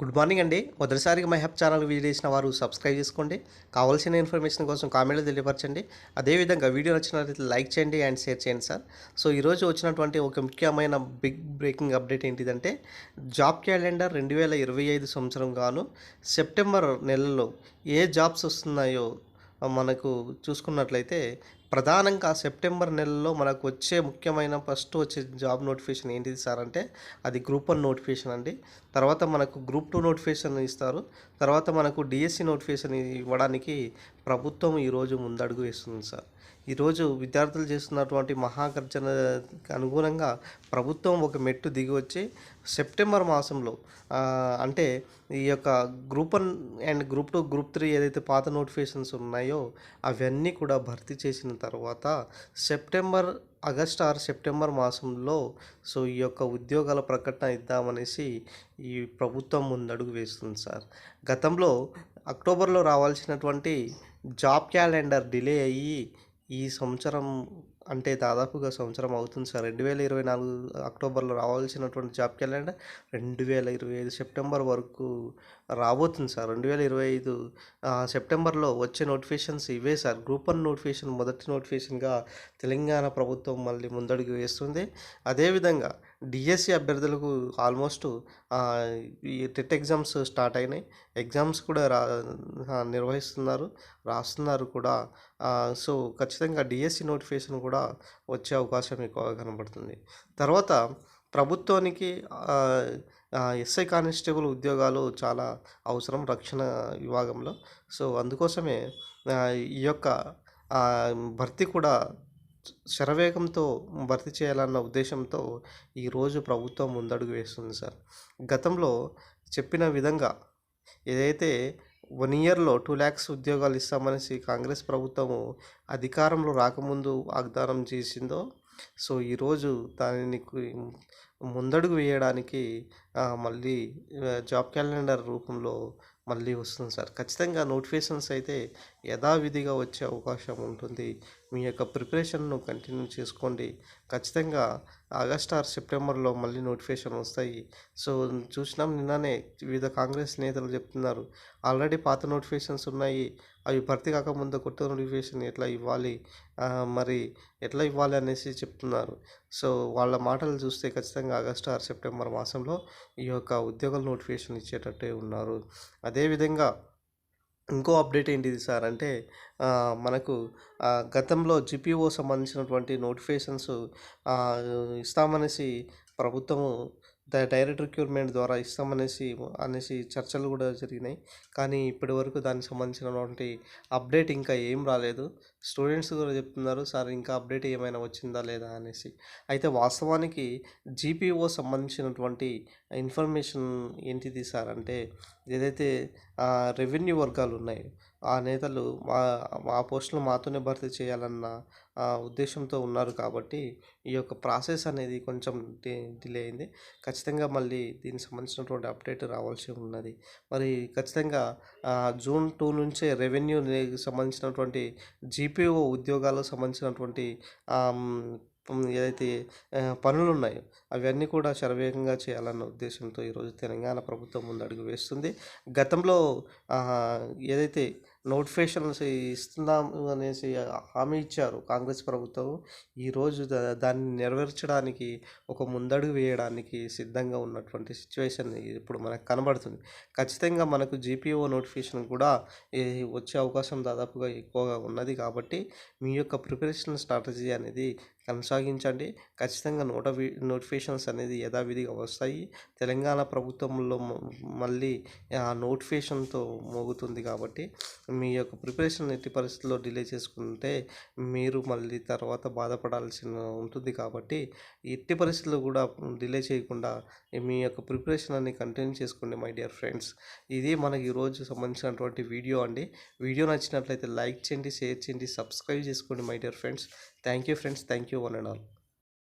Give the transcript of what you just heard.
Good morning అండి. మొదటిసారిగా my హెప్ channel visit చేసిన వారు సబ్స్క్రైబ్ చేసుకోండి. కావాల్సిన ఇన్ఫర్మేషన్ కోసం కామెంట్లో తెలియపరచండి. అదేవిధంగా వీడియో నచ్చినట్లయితే లైక్ చేయండి అండ్ షేర్ చేయండి సార్. సో ఈరోజు వచ్చినటువంటి ఒక ముఖ్యమైన బిగ్ బ్రేకింగ్ అప్డేట్ ఏంటిదంటే జాబ్ క్యాలెండర్ రెండు వేల ఇరవై ఐదు సంవత్సరం గాను సెప్టెంబర్ నెలలో ఏ జాబ్స్ వస్తున్నాయో మనకు చూసుకున్నట్లయితే ప్రధానంగా సెప్టెంబర్ నెలలో మనకు వచ్చే ముఖ్యమైన ఫస్ట్ వచ్చే జాబ్ నోటిఫికేషన్ ఏంటిది సార్ అంటే అది గ్రూప్ వన్ నోటిఫికేషన్ అండి. తర్వాత మనకు గ్రూప్ టూ నోటిఫికేషన్ ఇస్తారు. తర్వాత మనకు డిఎస్సి నోటిఫికేషన్ ఇవ్వడానికి ప్రభుత్వం ఈరోజు ముందడుగు వేస్తుంది సార్. ఈరోజు విద్యార్థులు చేస్తున్నటువంటి మహాగర్జనకు అనుగుణంగా ప్రభుత్వం ఒక మెట్టు దిగి వచ్చి సెప్టెంబర్ మాసంలో అంటే ఈ యొక్క group one and group two group three ఏదైతే పాత నోటిఫికేషన్స్ ఉన్నాయో అవన్నీ కూడా భర్తీ చేసిన తర్వాత సెప్టెంబర్ ఆగస్ట్ ఆర్ సెప్టెంబర్ మాసంలో సో ఈ యొక్క ఉద్యోగాల ప్రకటన ఇద్దామనేసి ఈ ప్రభుత్వం ముందడుగు వేస్తుంది సార్. గతంలో అక్టోబర్లో రావాల్సినటువంటి జాబ్ క్యాలెండర్ డిలే అయ్యి ఈ సంవత్సరం అంటే దాదాపుగా సంవత్సరం అవుతుంది సార్. రెండు వేల ఇరవై నాలుగు అక్టోబర్లో రావాల్సినటువంటి జాబ్ క్యాలెండర్ రెండు వేల ఇరవై ఐదు సెప్టెంబర్ వరకు రాబోతుంది సార్. రెండు వేల ఇరవై ఐదు సెప్టెంబర్లో వచ్చే నోటిఫికేషన్స్ ఇవే సార్. గ్రూప్ వన్ నోటిఫికేషన్ మొదటి నోటిఫికేషన్గా తెలంగాణ ప్రభుత్వం మళ్ళీ ముందడుగు వేస్తుంది. అదేవిధంగా డిఎస్సి అభ్యర్థులకు ఆల్మోస్ట్ ఈ టెట్ ఎగ్జామ్స్ స్టార్ట్ అయినాయి. ఎగ్జామ్స్ కూడా రా నిర్వహిస్తున్నారు రాస్తున్నారు కూడా. సో ఖచ్చితంగా డిఎస్సి నోటిఫికేషన్ కూడా వచ్చే అవకాశం ఎక్కువగా కనబడుతుంది. తర్వాత ప్రభుత్వానికి ఎస్ఐ కానిస్టేబుల్ ఉద్యోగాలు చాలా అవసరం రక్షణ విభాగంలో. సో అందుకోసమే ఈ యొక్క భర్తీ కూడా శరవేగంతో భర్తీ చేయాలన్న ఉద్దేశంతో ఈరోజు ప్రభుత్వం ముందడుగు వేస్తుంది సార్. గతంలో చెప్పిన విధంగా ఏదైతే వన్ ఇయర్లో టూ ల్యాక్స్ ఉద్యోగాలు ఇస్తామనేసి కాంగ్రెస్ ప్రభుత్వము అధికారంలో రాకముందు వాగ్దానం చేసిందో సో ఈరోజు దానిని ముందడుగు వేయడానికి మళ్ళీ జాబ్ క్యాలెండర్ రూపంలో మళ్ళీ వస్తుంది సార్. ఖచ్చితంగా నోటిఫికేషన్స్ అయితే యథావిధిగా వచ్చే అవకాశం ఉంటుంది. మీ యొక్క ప్రిపరేషన్ను కంటిన్యూ చేసుకోండి. ఖచ్చితంగా ఆగస్ట్ ఆర్ సెప్టెంబర్లో మళ్ళీ నోటిఫికేషన్ వస్తాయి. సో చూసినాం నిన్ననే వివిధ కాంగ్రెస్ నేతలు చెప్తున్నారు. ఆల్రెడీ పాత నోటిఫికేషన్స్ ఉన్నాయి. అవి భర్తీ కాకముందు కొత్త నోటిఫికేషన్ ఎట్లా ఇవ్వాలి? మరి ఎట్లా ఇవ్వాలి అనేసి చెప్తున్నారు. సో వాళ్ళ మాటలు చూస్తే ఖచ్చితంగా ఆగస్ట్ ఆర్ సెప్టెంబర్ మాసంలో ఈ యొక్క ఉద్యోగాల నోటిఫికేషన్ ఇచ్చేటట్టే ఉన్నారు. అదేవిధంగా ఇంకో అప్డేట్ ఏంటిది సార్? అంటే మనకు గతంలో జిపిఓ సంబంధించినటువంటి నోటిఫికేషన్స్ ఇస్తామనేసి ప్రభుత్వము ద- డైరెక్ట్ రిక్రూట్మెంట్ ద్వారా ఇస్తామనేసి అనేసి చర్చలు కూడా జరిగినాయి. కానీ ఇప్పటి వరకు దానికి సంబంధించినటువంటి అప్డేట్ ఇంకా ఏం రాలేదు. స్టూడెంట్స్ కూడా చెప్తున్నారు సార్ ఇంకా అప్డేట్ ఏమైనా వచ్చిందా లేదా? అనేసి. అయితే వాస్తవానికి జీపీఓ సంబంధించినటువంటి ఇన్ఫర్మేషన్ ఏంటిది సార్? అంటే ఏదైతే రెవెన్యూ వర్గాలు ఉన్నాయి ఆ నేతలు మా మా పోస్టులు మాతోనే భర్తీ చేయాలన్న ఆ, ఉద్దేశంతో ఉన్నారు కాబట్టి ఈ యొక్క ప్రాసెస్ అనేది కొంచెం డి డిలే అయింది. ఖచ్చితంగా మళ్ళీ దీనికి సంబంధించినటువంటి అప్డేట్ రావాల్సి ఉన్నది. మరి ఖచ్చితంగా జూన్ టూ నుంచే రెవెన్యూ సంబంధించినటువంటి జీపీఓ ఉద్యోగాలకు సంబంధించినటువంటి ఏదైతే పనులు ఉన్నాయో అవన్నీ కూడా శరవేగంగా చేయాలన్న ఉద్దేశంతో ఈరోజు తెలంగాణ ప్రభుత్వం ముందడుగు వేస్తుంది. గతంలో ఏదైతే నోటిఫికేషన్స్ ఇస్తున్నాం అనేసి హామీ ఇచ్చారు కాంగ్రెస్ ప్రభుత్వం. ఈరోజు దా- దాన్ని నెరవేర్చడానికి ఒక ముందడుగు వేయడానికి సిద్ధంగా ఉన్నటువంటి సిచ్యువేషన్ ఇప్పుడు మనకు కనబడుతుంది. ఖచ్చితంగా మనకు జీపీఓ నోటిఫికేషన్ కూడా వచ్చే అవకాశం దాదాపుగా ఎక్కువగా ఉన్నది కాబట్టి మీ యొక్క ప్రిపరేషన్ స్ట్రాటజీ అనేది కొనసాగించండి. ఖచ్చితంగా నోట నోటిఫికేషన్స్ అనేది యథావిధిగా వస్తాయి. తెలంగాణ ప్రభుత్వంలో మళ్ళీ ఆ నోటిఫికేషన్తో మోగుతుంది కాబట్టి మీ యొక్క ప్రిపరేషన్ ఎట్టి పరిస్థితుల్లో డిలే చేసుకుంటే మీరు మళ్ళీ తర్వాత బాధపడాల్సి ఉంటుంది కాబట్టి ఎట్టి పరిస్థితుల్లో కూడా డిలే చేయకుండా మీ యొక్క ప్రిపరేషన్ అన్ని కంటిన్యూ చేసుకోండి మై డియర్ ఫ్రెండ్స్. ఇది మనకి ఈరోజు సంబంధించినటువంటి వీడియో అండి. వీడియో నచ్చినట్లయితే లైక్ చేయండి షేర్ చేయండి సబ్స్క్రైబ్ చేసుకోండి my dear friends. Thank you friends. Thank you one and all.